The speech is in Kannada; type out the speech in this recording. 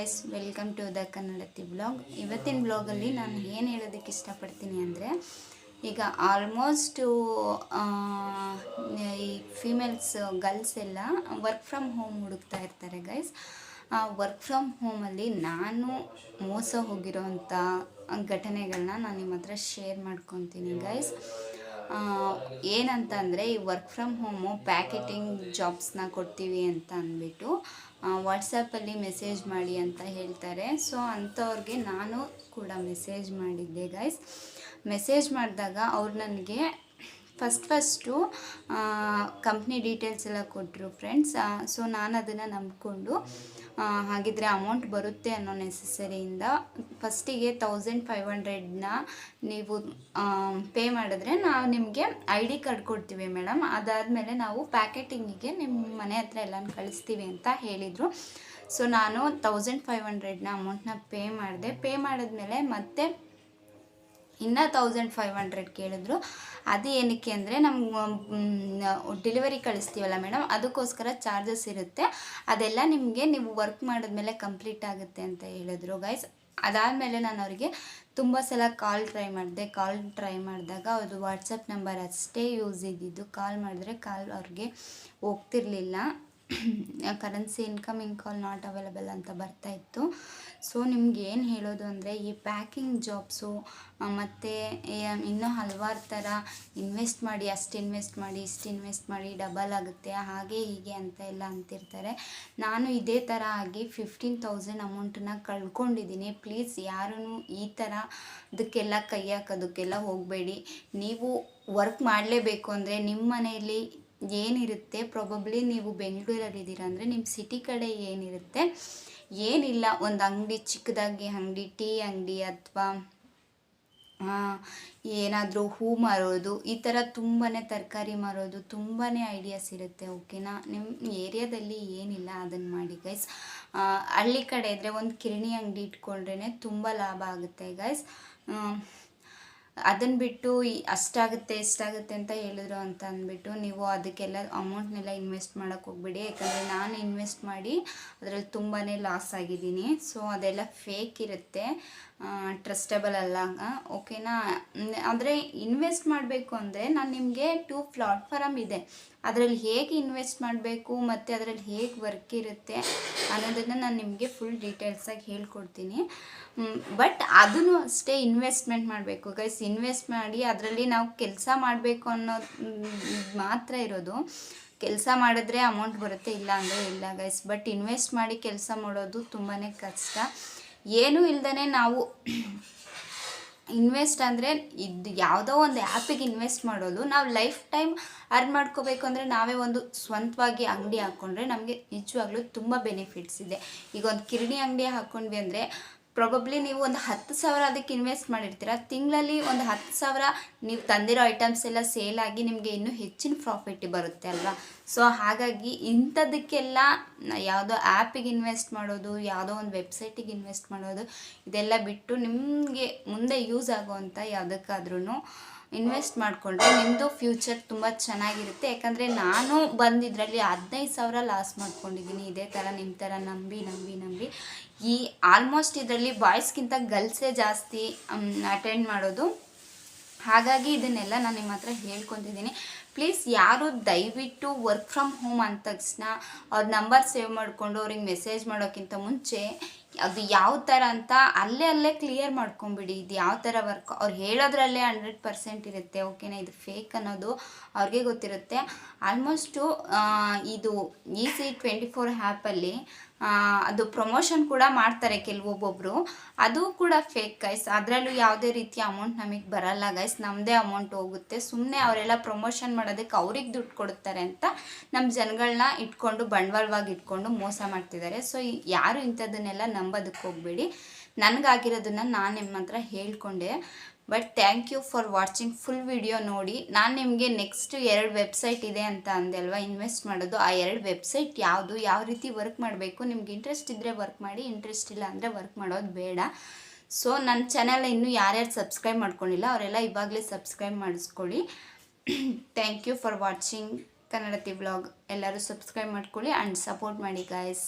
Guys welcome to the Kannadathi blog ಇವತ್ತಿನ ಬ್ಲಾಗಲ್ಲಿ ನಾನು ಏನು ಹೇಳೋದಕ್ಕೆ ಇಷ್ಟಪಡ್ತೀನಿ ಅಂದರೆ, ಈಗ ಆಲ್ಮೋಸ್ಟು ಈ ಫೀಮೇಲ್ಸ್ ಗರ್ಲ್ಸ್ ಎಲ್ಲ ವರ್ಕ್ ಫ್ರಮ್ ಹೋಮ್ ಹುಡುಕ್ತಾ ಇರ್ತಾರೆ ಗೈಸ್ ಆ ವರ್ಕ್ ಫ್ರಮ್ ಹೋಮಲ್ಲಿ ನಾನು ಮೋಸ ಹೋಗಿರೋವಂಥ ಘಟನೆಗಳನ್ನ ನಾನು ನಿಮ್ಮ ಹತ್ರ ಶೇರ್ ಮಾಡ್ಕೊತೀನಿ ಗೈಸ್ ಏನಂತ ಅಂದರೆ ಈ ವರ್ಕ್ ಫ್ರಮ್ ಹೋಮು ಪ್ಯಾಕೆಟಿಂಗ್ ಜಾಬ್ಸ್ನ ಕೊಡ್ತೀವಿ ಅಂತ ಅಂದ್ಬಿಟ್ಟು ವಾಟ್ಸಪ್ಪಲ್ಲಿ ಮೆಸೇಜ್ ಮಾಡಿ ಅಂತ ಹೇಳ್ತಾರೆ. ಸೊ ಅಂಥವ್ರಿಗೆ ನಾನು ಕೂಡ ಮೆಸೇಜ್ ಮಾಡಿದ್ದೆ ಗೈಸ್ ಮೆಸೇಜ್ ಮಾಡಿದಾಗ ಅವ್ರು ನನಗೆ ಫಸ್ಟ್ ಫಸ್ಟು ಕಂಪ್ನಿ ಡೀಟೇಲ್ಸ್ ಎಲ್ಲ ಕೊಟ್ಟರು ಫ್ರೆಂಡ್ಸ್ ಸೊ ನಾನು ಅದನ್ನು ನಂಬಿಕೊಂಡು ಹಾಗಿದ್ರೆ ಅಮೌಂಟ್ ಬರುತ್ತೆ ಅನ್ನೋ ನೆಸಸರಿಯಿಂದ ಫಸ್ಟಿಗೆ ತೌಸಂಡ್ ಫೈವ್ ಹಂಡ್ರೆಡ್ನ ನೀವು ಪೇ ಮಾಡಿದ್ರೆ ನಾವು ನಿಮಗೆ ಐ ಡಿ ಕಾರ್ಡ್ ಕೊಡ್ತೀವಿ ಮೇಡಮ್ ಅದಾದಮೇಲೆ ನಾವು ಪ್ಯಾಕೆಟಿಂಗಿಗೆ ನಿಮ್ಮ ಮನೆ ಹತ್ರ ಎಲ್ಲನೂ ಕಳಿಸ್ತೀವಿ ಅಂತ ಹೇಳಿದರು. ಸೊ ನಾನು ತೌಸಂಡ್ ಫೈವ್ ಹಂಡ್ರೆಡ್ನ ಅಮೌಂಟ್ನ ಪೇ ಮಾಡಿದೆ. ಪೇ ಮಾಡಿದ್ಮೇಲೆ ಮತ್ತೆ ಇನ್ನೂ ತೌಸಂಡ್ ಫೈವ್ ಹಂಡ್ರೆಡ್ ಕೇಳಿದ್ರು. ಅದು ಏನಕ್ಕೆ ಅಂದರೆ ನಮ್ಗೆ ಡೆಲಿವರಿ ಕಳಿಸ್ತೀವಲ್ಲ ಮೇಡಮ್ ಅದಕ್ಕೋಸ್ಕರ ಚಾರ್ಜಸ್ ಇರುತ್ತೆ. ಅದೆಲ್ಲ ನಿಮಗೆ ನೀವು ವರ್ಕ್ ಮಾಡಿದ್ಮೇಲೆ ಕಂಪ್ಲೀಟ್ ಆಗುತ್ತೆ ಅಂತ ಹೇಳಿದ್ರು ಗೈಸ್ ಅದಾದಮೇಲೆ ನಾನು ಅವರಿಗೆ ತುಂಬ ಸಲ ಕಾಲ್ ಟ್ರೈ ಮಾಡಿದೆ. ಕಾಲ್ ಟ್ರೈ ಮಾಡಿದಾಗ ಅವರು ವಾಟ್ಸಪ್ ನಂಬರ್ ಅಷ್ಟೇ ಯೂಸ್ ಇದ್ದಿದ್ದು. ಕಾಲ್ ಮಾಡಿದ್ರೆ ಕಾಲ್ ಅವ್ರಿಗೆ ಹೋಗ್ತಿರ್ಲಿಲ್ಲ. Currency incoming call not available ಅಂತ ಬರ್ತಾ ಇತ್ತು. ಸೊ ನಿಮ್ಗೆ ಏನು ಹೇಳೋದು ಅಂದರೆ, ಈ ಪ್ಯಾಕಿಂಗ್ ಜಾಬ್ಸು ಮತ್ತು ಇನ್ನೂ ಹಲವಾರು ಥರ ಇನ್ವೆಸ್ಟ್ ಮಾಡಿ, ಅಷ್ಟು ಇನ್ವೆಸ್ಟ್ ಮಾಡಿ, ಇಷ್ಟು ಇನ್ವೆಸ್ಟ್ ಮಾಡಿ ಡಬಲ್ ಆಗುತ್ತೆ, ಹಾಗೆ ಹೀಗೆ ಅಂತ ಎಲ್ಲ ಅಂತಿರ್ತಾರೆ. ನಾನು ಇದೇ ಥರ ಆಗಿ ಫಿಫ್ಟೀನ್ ತೌಸಂಡ್ ಅಮೌಂಟನ್ನ ಕಳ್ಕೊಂಡಿದ್ದೀನಿ. ಪ್ಲೀಸ್ ಯಾರೂ ಈ ಥರ ಅದಕ್ಕೆಲ್ಲ ಕೈ ಹಾಕೋದಕ್ಕೆಲ್ಲ ಹೋಗಬೇಡಿ. ನೀವು ವರ್ಕ್ ಮಾಡಲೇಬೇಕು ಅಂದರೆ ನಿಮ್ಮ ಮನೆಯಲ್ಲಿ ಏನಿರುತ್ತೆ? ಪ್ರೊಬಬ್ಲಿ ನೀವು ಬೆಂಗಳೂರಲ್ಲಿದ್ದೀರಾ ಅಂದರೆ ನಿಮ್ಮ ಸಿಟಿ ಕಡೆ ಏನಿರುತ್ತೆ? ಏನಿಲ್ಲ. ಒಂದು ಅಂಗಡಿ ಚಿಕ್ಕದಾಗಿ, ಅಂಗಡಿ ಟೀ ಅಂಗಡಿ ಅಥವಾ ಏನಾದರೂ ಹೂ ಮಾರೋದು, ಈ ಥರ ತುಂಬಾ ತರಕಾರಿ ಮಾರೋದು ತುಂಬಾ ಐಡಿಯಾಸ್ ಇರುತ್ತೆ ಓಕೆನಾ ನಿಮ್ಮ ಏರಿಯಾದಲ್ಲಿ ಏನಿಲ್ಲ ಅದನ್ನು ಮಾಡಿ ಗೈಸ್ ಹಳ್ಳಿ ಕಡೆ ಇದ್ದರೆ ಒಂದು ಕಿರಣಿ ಅಂಗಡಿ ಇಟ್ಕೊಂಡ್ರೇ ತುಂಬ ಲಾಭ ಆಗುತ್ತೆ ಗೈಸ್ ಅದನ್ನು ಬಿಟ್ಟು ಅಷ್ಟಾಗುತ್ತೆ ಎಷ್ಟಾಗುತ್ತೆ ಅಂತ ಹೇಳಿದ್ರು ಅಂತ ಅಂದ್ಬಿಟ್ಟು ನೀವು ಅದಕ್ಕೆಲ್ಲ ಅಮೌಂಟ್ನೆಲ್ಲ ಇನ್ವೆಸ್ಟ್ ಮಾಡೋಕ್ಕೆ ಹೋಗ್ಬೇಡಿ. ಯಾಕಂದರೆ ನಾನು ಇನ್ವೆಸ್ಟ್ ಮಾಡಿ ಅದರಲ್ಲಿ ತುಂಬಾ ಲಾಸ್ ಆಗಿದ್ದೀನಿ. ಸೊ, ಅದೆಲ್ಲ ಫೇಕ್ ಇರುತ್ತೆ. ಟ್ರಸ್ಟಬಲ್ ಅಲ್ಲ. ಓಕೆನಾ ಅಂದರೆ ಇನ್ವೆಸ್ಟ್ ಮಾಡಬೇಕು ಅಂದರೆ ನಾನು ನಿಮಗೆ ಟೂ ಪ್ಲಾಟ್ಫಾರಮ್ ಇದೆ. ಅದರಲ್ಲಿ ಹೇಗೆ ಇನ್ವೆಸ್ಟ್ ಮಾಡಬೇಕು ಮತ್ತು ಅದರಲ್ಲಿ ಹೇಗೆ ವರ್ಕ್ ಇರುತ್ತೆ ಅನ್ನೋದನ್ನು ನಾನು ನಿಮಗೆ ಫುಲ್ ಡೀಟೇಲ್ಸಾಗಿ ಹೇಳ್ಕೊಡ್ತೀನಿ. ಬಟ್ ಅದನ್ನು ಅಷ್ಟೇ ಇನ್ವೆಸ್ಟ್ಮೆಂಟ್ ಮಾಡಬೇಕು. ಗೈಸ್ ಇನ್ವೆಸ್ಟ್ ಮಾಡಿ ಅದರಲ್ಲಿ ನಾವು ಕೆಲಸ ಮಾಡಬೇಕು ಅನ್ನೋದು ಮಾತ್ರ ಇರೋದು. ಕೆಲಸ ಮಾಡಿದ್ರೆ ಅಮೌಂಟ್ ಬರುತ್ತೆ ಇಲ್ಲ ಅಂದರೆ ಇಲ್ಲ ಗೈಸ್ ಬಟ್ ಇನ್ವೆಸ್ಟ್ ಮಾಡಿ ಕೆಲಸ ಮಾಡೋದು ತುಂಬಾ ಕಷ್ಟ. ಏನೂ ಇಲ್ಲದೇ ನಾವು ಇನ್ವೆಸ್ಟ್ ಅಂದರೆ ಇದು ಯಾವುದೋ ಒಂದು ಆ್ಯಪಿಗೆ ಇನ್ವೆಸ್ಟ್ ಮಾಡೋದು. ನಾವು ಲೈಫ್ ಟೈಮ್ ಅರ್ನ್ ಮಾಡ್ಕೋಬೇಕು ಅಂದರೆ ನಾವೇ ಒಂದು ಸ್ವಂತವಾಗಿ ಅಂಗಡಿ ಹಾಕ್ಕೊಂಡ್ರೆ ನಮಗೆ ನಿಜವಾಗ್ಲೂ ತುಂಬ ಬೆನಿಫಿಟ್ಸ್ ಇದೆ. ಈಗ ಒಂದು ಕಿರಣಿ ಅಂಗಡಿ ಹಾಕ್ಕೊಂಡ್ವಿ ಅಂದರೆ ಪ್ರೊಬಬ್ಲಿ ನೀವು ಒಂದು ಹತ್ತು ಸಾವಿರ ಅದಕ್ಕೆ ಇನ್ವೆಸ್ಟ್ ಮಾಡಿರ್ತೀರ. ತಿಂಗಳಲ್ಲಿ ಒಂದು ಹತ್ತು ಸಾವಿರ ನೀವು ತಂದಿರೋ ಐಟಮ್ಸ್ ಎಲ್ಲ ಸೇಲ್ ಆಗಿ ನಿಮಗೆ ಇನ್ನೂ ಹೆಚ್ಚಿನ ಪ್ರಾಫಿಟ್ ಬರುತ್ತೆ ಅಲ್ವಾ? ಸೊ ಹಾಗಾಗಿ ಇಂಥದಕ್ಕೆಲ್ಲ ಯಾವುದೋ ಆ್ಯಪಿಗೆ ಇನ್ವೆಸ್ಟ್ ಮಾಡೋದು, ಯಾವುದೋ ಒಂದು ವೆಬ್ಸೈಟಿಗೆ ಇನ್ವೆಸ್ಟ್ ಮಾಡೋದು, ಇದೆಲ್ಲ ಬಿಟ್ಟು ನಿಮಗೆ ಮುಂದೆ ಯೂಸ್ ಆಗುವಂಥ ಯಾವುದಕ್ಕಾದ್ರೂ ಇನ್ವೆಸ್ಟ್ ಮಾಡಿಕೊಂಡ್ರೆ ನಿಮ್ಮದು ಫ್ಯೂಚರ್ ತುಂಬ ಚೆನ್ನಾಗಿರುತ್ತೆ. ಯಾಕಂದರೆ ನಾನು ಬಂದಿದ್ರಲ್ಲಿ ಹದಿನೈದು ಸಾವಿರ ಲಾಸ್ ಮಾಡ್ಕೊಂಡಿದ್ದೀನಿ. ಇದೇ ಥರ ನಿಮ್ಮ ಥರ ನಂಬಿ ನಂಬಿ ನಂಬಿ. ಈ ಆಲ್ಮೋಸ್ಟ್ ಇದರಲ್ಲಿ ಬಾಯ್ಸ್ಗಿಂತ ಗರ್ಲ್ಸೇ ಜಾಸ್ತಿ ಅಟೆಂಡ್ ಮಾಡೋದು. ಹಾಗಾಗಿ ಇದನ್ನೆಲ್ಲ ನಾನು ನಿಮ್ಮ ಹತ್ರ ಹೇಳ್ಕೊತಿದ್ದೀನಿ. ಪ್ಲೀಸ್ ಯಾರು ದಯವಿಟ್ಟು ವರ್ಕ್ ಫ್ರಮ್ ಹೋಮ್ ಅಂದ ತಕ್ಷಣ ಅವ್ರ ನಂಬರ್ ಸೇವ್ ಮಾಡಿಕೊಂಡು ಅವ್ರಿಗೆ ಮೆಸೇಜ್ ಮಾಡೋಕ್ಕಿಂತ ಮುಂಚೆ ಅದು ಯಾವ ಥರ ಅಂತ ಅಲ್ಲೇ ಅಲ್ಲೇ ಕ್ಲಿಯರ್ ಮಾಡ್ಕೊಂಬಿಡಿ. ಇದು ಯಾವ ಥರ ವರ್ಕ್ ಅವ್ರು ಹೇಳೋದ್ರಲ್ಲೇ ಹಂಡ್ರೆಡ್ ಪರ್ಸೆಂಟ್ ಇರುತ್ತೆ. ಓಕೆನಾ ಇದು ಫೇಕ್ ಅನ್ನೋದು ಅವ್ರಿಗೆ ಗೊತ್ತಿರುತ್ತೆ. ಆಲ್ಮೋಸ್ಟು ಇದು ಈಸಿ ಟ್ವೆಂಟಿ ಫೋರ್ ಹ್ಯಾಪಲ್ಲಿ ಅದು ಪ್ರಮೋಷನ್ ಕೂಡ ಮಾಡ್ತಾರೆ ಕೆಲವೊಬ್ಬೊಬ್ಬರು ಅದು ಕೂಡ ಫೇಕ್ ಗೈಸ್ ಅದರಲ್ಲೂ ಯಾವುದೇ ರೀತಿಯ ಅಮೌಂಟ್ ನಮಗೆ ಬರಲ್ಲ ಗೈಸ್ ನಮ್ಮದೇ ಅಮೌಂಟ್ ಹೋಗುತ್ತೆ. ಸುಮ್ಮನೆ ಅವರೆಲ್ಲ ಪ್ರಮೋಷನ್ ಮಾಡೋದಕ್ಕೆ ಅವ್ರಿಗೆ ದುಡ್ಡು ಕೊಡ್ತಾರೆ ಅಂತ ನಮ್ಮ ಜನಗಳನ್ನ ಇಟ್ಕೊಂಡು ಬಂಡವಾಳವಾಗಿ ಇಟ್ಕೊಂಡು ಮೋಸ ಮಾಡ್ತಿದ್ದಾರೆ. ಸೊ ಯಾರು ಇಂಥದ್ದನ್ನೆಲ್ಲ ನಂಬೋದಕ್ಕೆ ಹೋಗಬೇಡಿ. ನನಗಾಗಿರೋದನ್ನು ನಾನು ನಿಮ್ಮ ಹತ್ರ ಹೇಳ್ಕೊಂಡೆ. But thank you for watching full video ನೋಡಿ. ನಾನು ನಿಮಗೆ ನೆಕ್ಸ್ಟ್ ಎರಡು ವೆಬ್ಸೈಟ್ ಇದೆ ಅಂತ ಅಂದೆ ಅಲ್ವಾ ಇನ್ವೆಸ್ಟ್ ಮಾಡೋದು. ಆ ಎರಡು ವೆಬ್ಸೈಟ್ ಯಾವುದು, ಯಾವ ರೀತಿ ವರ್ಕ್ ಮಾಡಬೇಕು? ನಿಮ್ಗೆ ಇಂಟ್ರೆಸ್ಟ್ ಇದ್ದರೆ ವರ್ಕ್ ಮಾಡಿ ಇಂಟ್ರೆಸ್ಟ್ ಇಲ್ಲ ಅಂದರೆ ವರ್ಕ್ ಮಾಡೋದು ಬೇಡ. ಸೊ ನನ್ನ ಚಾನೆಲ್ ಇನ್ನೂ ಯಾರ್ಯಾರು ಸಬ್ಸ್ಕ್ರೈಬ್ ಮಾಡ್ಕೊಂಡಿಲ್ಲ, ಅವರೆಲ್ಲ ಇವಾಗಲೇ ಸಬ್ಸ್ಕ್ರೈಬ್ ಮಾಡಿಸ್ಕೊಳ್ಳಿ. Thank you for watching Kannadathi blog ಎಲ್ಲರೂ ಸಬ್ಸ್ಕ್ರೈಬ್ ಮಾಡ್ಕೊಳ್ಳಿ ಆ್ಯಂಡ್ ಸಪೋರ್ಟ್ ಮಾಡಿ ಗಾಯ್ಸ್